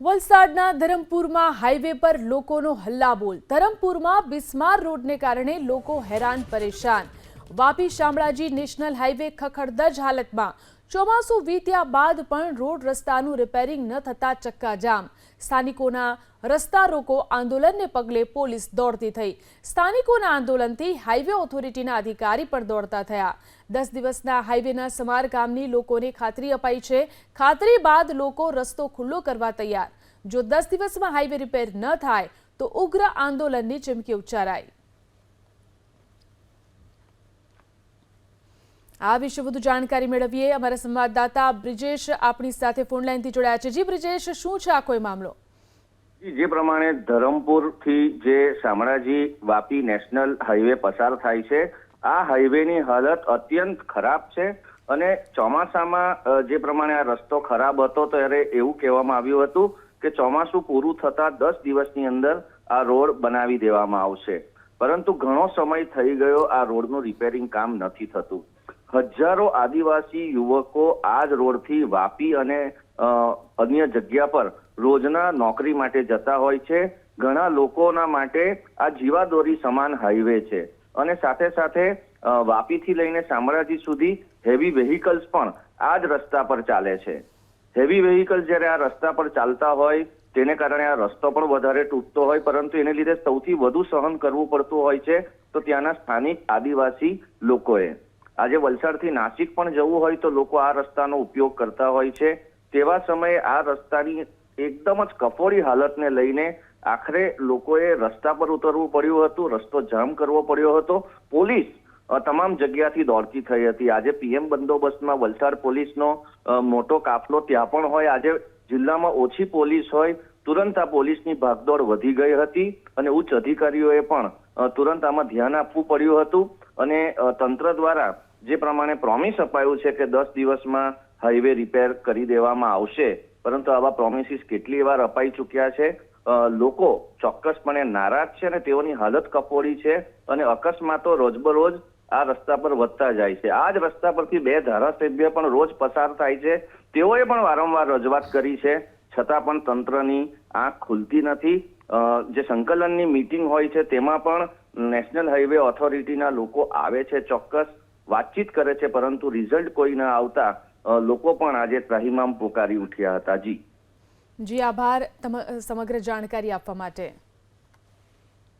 વલસાડના ધરમપુરમાં હાઈવે પર લોકોનો હલ્લાબોલ. ધરમપુરમાં બિસ્માર રોડને કારણે લોકો હેરાન પરેશાન. વાપી શામળાજી નેશનલ હાઈવે ખખડદજ હાલતમાં. ચોમાસું વીત્યા બાદ પણ રોડ રસ્તાનું રિપેરિંગ ન થતા ચક્કાજામ. સ્થાનિકોના રસ્તા રોકો આંદોલનને પગલે પોલીસ દોડતી થઈ. સ્થાનિકોના આંદોલનથી હાઈવે ઓથોરિટીના અધિકારી પણ દોડતા થયા. દસ દિવસના હાઈવેના સમારકામની લોકોને ખાતરી અપાઈ છે. ખાતરી બાદ લોકો રસ્તો ખુલ્લો કરવા તૈયાર. જો દસ દિવસમાં હાઈવે રિપેર ન થાય, તો ઉગ્ર આંદોલનની ચીમકી ઉચ્ચારાઈ. આ વિશે વધુ જાણકારી મેળવીએ. અમારા સંવાદદાતા બ્રિજેશ આપણી સાથે ફોનલાઈનથી જોડાયા છે. જી બ્રિજેશ, શું છે આખો એ મામલો? જે પ્રમાણે ધરમપુરથી જે શામળાજી વાપી નેશનલ હાઈવે પસાર થાય છે, આ હાઈવેની હાલત અત્યંત ખરાબ છે અને ચોમાસામાં જે પ્રમાણે આ રસ્તો ખરાબ હતો ત્યારે એવું કહેવામાં આવ્યું હતું કે ચોમાસું પૂરું થતા દસ દિવસની અંદર આ રોડ બનાવી દેવામાં આવશે. પરંતુ ઘણો સમય થઈ ગયો આ રોડનું રિપેરિંગ કામ નથી થતું. હજારો આદિવાસી યુવકો આ જ રોડથી વાપી અને અન્ય જગ્યા પર રોજના નોકરી માટે જતા હોય છે. ઘણા લોકોના માટે આ જીવાદોરી સમાન હાઈવે છે. અને સાથે સાથે વાપીથી લઈને શામળાજી સુધી હેવી વેહિકલ્સ પણ આ જ રસ્તા પર ચાલે છે. હેવી વેહિકલ જ્યારે આ રસ્તા પર ચાલતા હોય, તેને કારણે આ રસ્તો પણ વધારે તૂટતો હોય, પરંતુ એને લીધે સૌથી વધુ સહન કરવું પડતું હોય છે. તો ત્યાંના સ્થાનિક આદિવાસી લોકોએ આજે વલસાડથી નાસિક પણ જવું હોય તો લોકો આ રસ્તાનો ઉપયોગ કરતા હોય છે. તેવા સમયે આ રસ્તાની એકદમ જ કફોડી હાલતને લઈને આખરે લોકોએ રસ્તા પર ઉતરવું પડ્યું હતું, રસ્તો જામ કરવો પડ્યો હતો. પોલીસ તમામ જગ્યાથી દોડતી થઈ હતી. આજે પીએમ બંદોબસ્તમાં વલસાડ પોલીસનો મોટો કાફલો ત્યાં પણ હોય. આજે જિલ્લામાં ઓછી પોલીસ હોય, તુરંત આ પોલીસની ભાગદોડ વધી ગઈ હતી અને ઉચ્ચ અધિકારીઓએ પણ તુરંત આમાં ધ્યાન આપવું પડ્યું હતું. અને તંત્ર દ્વારા જે પ્રમાણે પ્રોમિસ અપાયું છે કે દસ દિવસમાં હાઈવે રિપેર કરી દેવામાં આવશે, પરંતુ આવા પ્રોમિસીસ કેટલી વાર અપાઈ ચૂક્યા છે? લોકો ચોક્કસપણે નારાજ છે અને તેઓની હાલત કફોડી છે અને અકસ્માતો રોજબરોજ આ રસ્તા પર વધતા જાય છે. આ જ રસ્તા પરથી બે ધારાસભ્ય પણ રોજ પસાર થાય છે. તેઓએ પણ વારંવાર રજૂઆત કરી છે. છતાં પણ તંત્રની આંખ ખુલતી નથી. જે સંકલનની મીટિંગ હોય છે તેમાં પણ નેશનલ હાઈવે ઓથોરિટીના લોકો આવે છે ચોક્કસ, વાતચીત કરે છે, પરંતુ રિઝલ્ટ કોઈ ન આવતા લોકો પણ આજે ત્રાહિમામ પોકારી ઉઠ્યા હતા. જી. જી, આભાર સમગ્ર જાણકારી આપવા માટે.